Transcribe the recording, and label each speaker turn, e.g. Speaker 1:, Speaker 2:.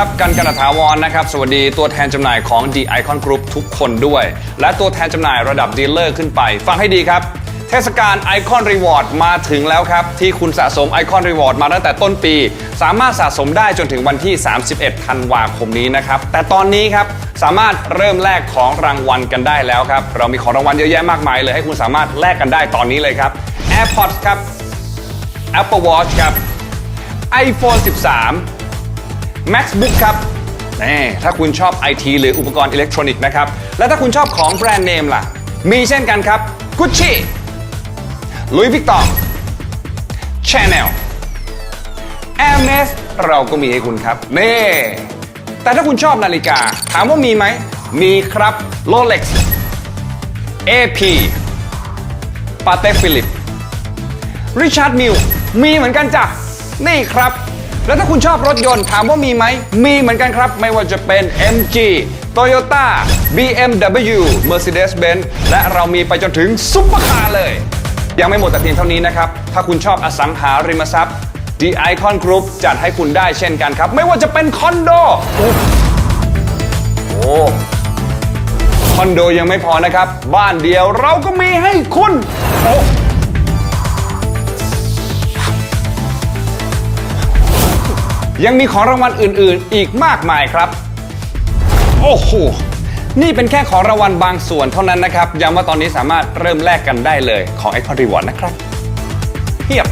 Speaker 1: ครับกันกันถาวรนะครับ สวัสดีตัวแทนจำหน่ายของ The Icon Group ทุกคนด้วย และตัวแทนจำหน่ายระดับดีลเลอร์ขึ้นไป ฟังให้ดีครับ เทศกาล Icon Reward มาถึงแล้วครับ ที่คุณสะสม Icon Reward มาตั้งแต่ต้นปี สามารถสะสมได้จนถึงวันที่ 31 ธันวาคมนี้นะครับ แต่ตอนนี้ครับสามารถเริ่มแลกของรางวัลกันได้แล้วครับ เรามีของรางวัลเยอะแยะมากมายเลย ให้คุณสามารถแลกกันได้ตอนนี้เลยครับ AirPods ครับ Apple Watch ครับ iPhone 13 MacBook ครับนี่ถ้าคุณชอบ IT หรืออุปกรณ์อิเล็กทรอนิกส์นะครับ และถ้าคุณชอบของแบรนด์เนมล่ะ มีเช่นกันครับ Gucci Louis Vuitton Chanel Hermes เราก็มีให้คุณครับ นี่ แต่ถ้าคุณชอบนาฬิกา ถามว่ามีไหม มีครับ Rolex AP Patek Philippe ริชาร์ดมิลมีเหมือนกันจ้ะ นี่ครับ แล้วถ้าคุณชอบรถยนต์ถามว่ามีไหม มีเหมือนกันครับ ไม่ว่าจะเป็น MG Toyota BMW Mercedes-Benz และเรามีไปจนถึงซุปเปอร์คาร์เลย ยังไม่หมดแต่เพียงเท่านี้นะครับ ถ้าคุณชอบอสังหาริมทรัพย์ The Icon Group จัดให้คุณได้เช่นกันครับ ไม่ว่าจะเป็นคอนโดโอ้คอนโดยังไม่พอนะครับ บ้านเดียวเราก็มีให้คุณโอ้ ยังมีของรางวัลอื่น ๆ อีกมากมายครับ โอ้โห นี่เป็นแค่ของรางวัลบางส่วนเท่านั้นนะครับ ย้ำว่าตอนนี้สามารถเริ่มแลกกันได้เลยของ Icon Reward นะครับเทียบ